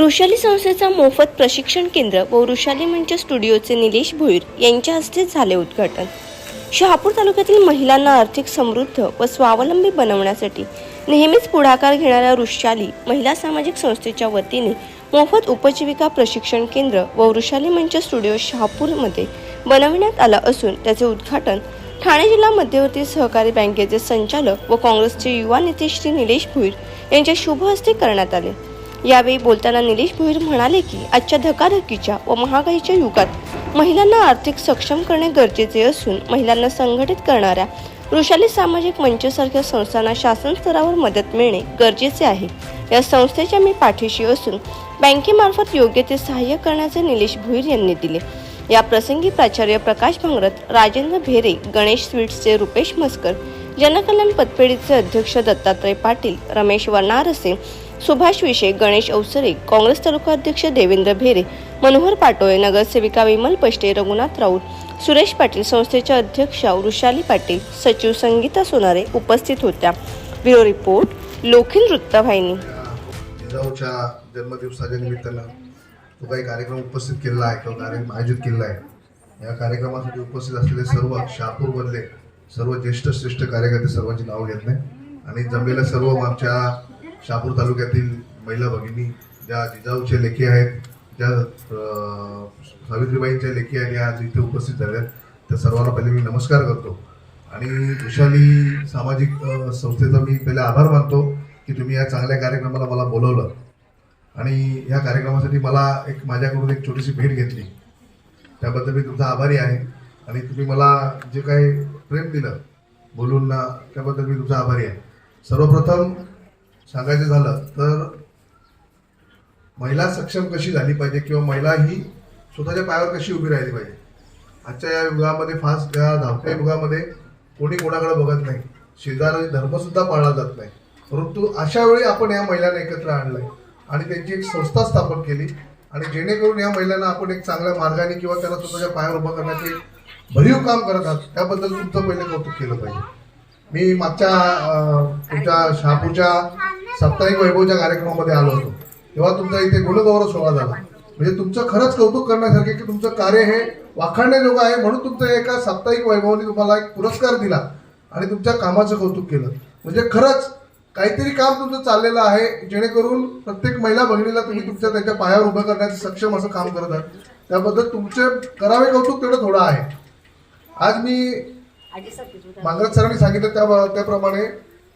वृषाली संस्थेचा मोफत प्रशिक्षण केंद्र व वृषाली मंच स्टुडिओचे निलेश भोईर यांच्या हस्ते झाले उद्घाटन. शहापूर तालुक्यातील महिलांना आर्थिक समृद्ध व स्वावलंबी बनवण्यासाठी नेहमीच पुढाकार घेणाऱ्या वृषाली महिला सामाजिक संस्थेच्या वतीने मोफत उपजीविका प्रशिक्षण केंद्र व वृषाली मंच स्टुडिओ शहापूरमध्ये बनविण्यात आलं असून त्याचे उद्घाटन ठाणे जिल्हा मध्यवर्ती सहकारी बँकेचे संचालक व काँग्रेसचे युवा नेते श्री निलेश भुईर यांच्या शुभ हस्ते करण्यात आले. यावेळी बोलताना निलेश भुईर म्हणाले की आजच्या धकाधकीच्या व महागाईच्या युगात महिलांना आर्थिक सक्षम करणे गरजेचे असून महिलांना संघटित करणाऱ्या वृषाली सामाजिक मंचसारख्या संस्थांना शासन स्तरावर मदत मिळणे गरजेचे आहे. या संस्थेच्या मी पाठीशी असून बँकेमार्फत योग्य ते सहाय्य करण्याचे निलेश भुईर यांनी दिले. या प्रसंगी प्राचार्य प्रकाश भांगरत राजेंद्र भेरे गणेश स्वीट्सचे रुपेश मस्कर जनकल्याण पतपेढीचे अध्यक्ष दत्तात्रय पाटील रमेश वनारसे सुभाष विषे गणेश अवसरे काँग्रेस तालुका अध्यक्ष देवेंद्र भेरे मनोहर पाटोळे नगरसेविका विमल पष्टे रघुनाथ राऊत सुरेश पाटील संस्थेच्या अध्यक्षा वृषाली पाटील सचिव संगीता सोनारे उपस्थित होत्या. ब्युरो रिपोर्ट लोखिन वृत्तवाहिनी. जिजाऊच्या जन्मदिवसाच्या निमित्तानं तो काही कार्यक्रम उपस्थित केलेला आहे किंवा कार्यक्रम आयोजित केलेला आहे. या कार्यक्रमासाठी उपस्थित असलेले सर्व शहापूरमधले सर्व ज्येष्ठ श्रेष्ठ कार्यकर्ते सर्वांची नावं घेत नाही. आणि जमलेल्या सर्व आमच्या शहापूर तालुक्यातील महिला भगिनी ज्या जिजाऊच्या लेखी आहेत ज्या सावित्रीबाईंच्या लेखी आणि आज इथे उपस्थित झाल्या आहेत, त्या सर्वांना पहिले मी नमस्कार करतो. आणि विशाली सामाजिक संस्थेचा मी पहिले आभार मानतो की तुम्ही या चांगल्या कार्यक्रमाला मला बोलवलं. आणि या कार्यक्रमासाठी मला एक माझ्याकडून एक छोटीशी भेट घेतली. त्याबद्दल मी तुमचा आभारी आहे. आणि तुम्ही मला जे काही प्रेम दिलं बोलून ना त्याबद्दल मी तुमचा आभारी आहे. सर्वप्रथम सांगायचं झालं तर महिला सक्षम कशी झाली पाहिजे किंवा महिला ही स्वतःच्या पायावर कशी उभी राहिली पाहिजे? आजच्या या युगामध्ये फास्ट या धावत्या युगामध्ये कोणी कोणाकडे बघत नाही. शेजारी धर्मसुद्धा पाळला जात नाही. परंतु अशा वेळी आपण या महिलांना एकत्र आणलंय आणि त्यांची एक संस्था स्थापन केली. आणि जेणेकरून या महिलांना आपण एक चांगल्या मार्गाने किंवा त्यांना स्वतःच्या पायावर उभं करण्याची भरीव काम करत आहात त्याबद्दल तुमचं पहिले कौतुक केलं पाहिजे. मी मागच्या तुमच्या शहापूरच्या साप्ताहिक वैभवच्या कार्यक्रमामध्ये आलो होतो. तेव्हा तुमचा इथे गुणगौरव सोहळा झाला. म्हणजे तुमचं खरंच कौतुक करण्यासारखे की तुमचं कार्य हे वाखाणण्याजोगं आहे म्हणून तुमचं एका साप्ताहिक वैभवाने तुम्हाला एक पुरस्कार दिला आणि तुमच्या कामाचं कौतुक केलं. म्हणजे खरंच काहीतरी काम तुमचं चाललेलं आहे जेणेकरून प्रत्येक महिला भगिनीला तुम्ही तुमच्या त्यांच्या पायावर उभं करण्याचं सक्षम असं काम करत आहात. त्याबद्दल तुमचे करावे कौतुक तेवढं थोडं आहे. आज मी मांगरत सरांनी सांगितलं त्या त्याप्रमाणे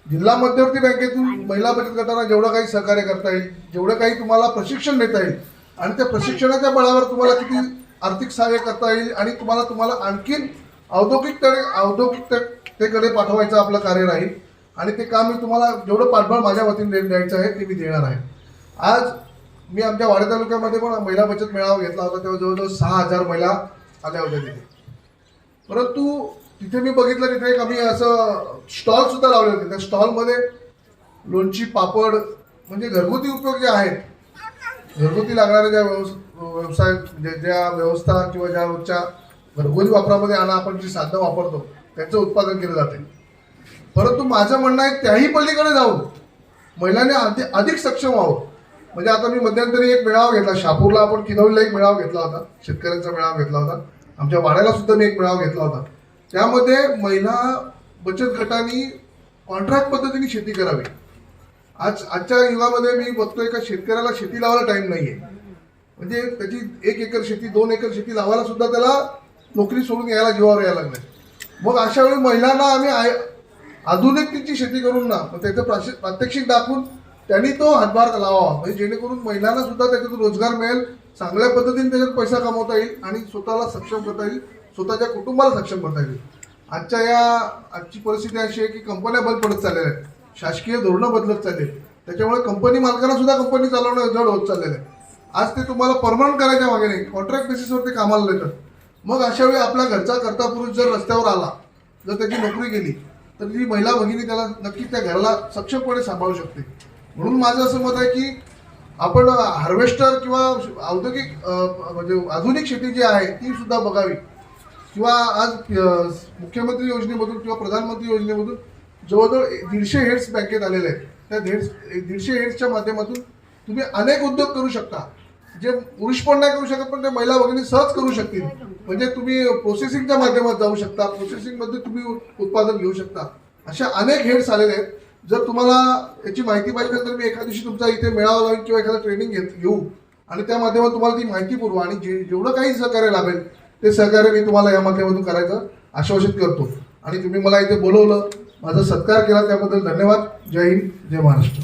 जिल्हा मध्यवर्ती बँकेतून महिला बचत गटांना जेवढं काही सहकार्य करता येईल जेवढं काही तुम्हाला प्रशिक्षण देता येईल आणि त्या प्रशिक्षणाच्या बळावर तुम्हाला किती आर्थिक सहाय्य करता येईल आणि तुम्हाला तुम्हाला आणखीन औद्योगिककडे औद्योगिकतेकडे पाठवायचं आपलं कार्य राहील. आणि ते काम मी तुम्हाला जेवढं पाठबळ माझ्या वतीने द्यायचं आहे ते मी देणार आहे. आज मी आमच्या वाडे तालुक्यामध्ये पण महिला बचत मेळावा घेतला होता तेव्हा जवळजवळ सहा हजार महिला आल्या होत्या तिथे. परंतु तिथे मी बघितलं तिथे एक आम्ही असं स्टॉल सुद्धा लावले होते. त्या स्टॉलमध्ये लोणची पापड म्हणजे घरगुती उपयोग जे आहेत घरगुती लागणाऱ्या ज्या व्यवसाय ज्या व्यवस्था किंवा ज्या रोजच्या घरगुती वापरामध्ये आणा आपण जी साधनं वापरतो त्यांचं उत्पादन केलं जाते. परंतु माझं म्हणणं आहे त्याही पलीकडे जाऊन महिलांनी अधिक अधिक सक्षम व्हावं. म्हणजे आता मी मध्यंतरी एक मेळावा घेतला. शापूरला आपण किनवलीला एक मेळावा घेतला होता. शेतकऱ्यांचा मेळावा घेतला होता. आमच्या वाड्याला सुद्धा मी एक मेळावा घेतला होता. त्यामध्ये महिला बचत गटांनी कॉन्ट्रॅक्ट पद्धतीने शेती करावी. आज आजच्या युगामध्ये मी बघतोय का शेतकऱ्याला शेती लावायला टाइम नाहीये. म्हणजे त्याची एक एकर शेती दोन एकर शेती लावायला सुद्धा त्याला नोकरी सोडून यायला जीवावर यायला लागले मग अशा वेळी महिलांना आम्ही आय- आधुनिकतेची शेती करून ना मग त्याचं प्रात्यक्षिक दाखवून त्यांनी तो हातभार लावावा. म्हणजे जेणेकरून महिलांना सुद्धा त्याच्यातून रोजगार मिळेल चांगल्या पद्धतीने त्याच्यात पैसा कमवता येईल आणि स्वतःला सक्षम करता येईल स्वतःच्या कुटुंबाला सक्षम करता येईल. आजच्या या आजची परिस्थिती अशी आहे की कंपन्या बंद पडत चाललेल्या आहेत. शासकीय धोरणं बदलत चालले त्याच्यामुळे कंपनी मालकांना सुद्धा कंपनी चालवणं जड होत चाललेलं आहे. आज ते तुम्हाला परमनंट करायच्या मागे नाही कॉन्ट्रॅक्ट बेसिसवर ते कामाला येतात मग अशा वेळी आपल्या घरचा करता पुरुष जर रस्त्यावर आला जर त्याची नोकरी गेली तर ती महिला भगिनी त्याला नक्कीच त्या घराला सक्षमपणे सांभाळू शकते. म्हणून माझं असं मत आहे की आपण हार्वेस्टर किंवा औद्योगिक म्हणजे आधुनिक शेती जी आहे ती सुद्धा बघावी. किंवा आज मुख्यमंत्री योजनेमधून किंवा प्रधानमंत्री योजनेमधून जवळजवळ दीडशे हेड्स बँकेत आलेले आहेत. त्या हेड्स दीडशे हेड्सच्या माध्यमातून तुम्ही अनेक उद्योग करू शकता. जे पुरुष पण नाही करू शकत पण ते महिला भगिनी सहज करू शकतील. म्हणजे तुम्ही प्रोसेसिंगच्या माध्यमात जाऊ शकता. प्रोसेसिंगमध्ये तुम्ही उत्पादन घेऊ शकता. अशा अनेक हेड्स आलेले आहेत. जर तुम्हाला याची माहिती पाहिजे तर मी एका दिवशी तुमचा इथे मेळावा लावेन किंवा एखादा ट्रेनिंग घेत घेऊ. आणि त्या माध्यमातून तुम्हाला ती माहिती पुरवा. आणि जे जेवढं काही सहकार्य लाभेल ते सहकार्य मी तुम्हाला या माध्यमातून करायचं आश्वासित करतो. आणि तुम्ही मला इथे बोलवलं माझा सत्कार केला त्याबद्दल धन्यवाद. जय हिंद जय महाराष्ट्र.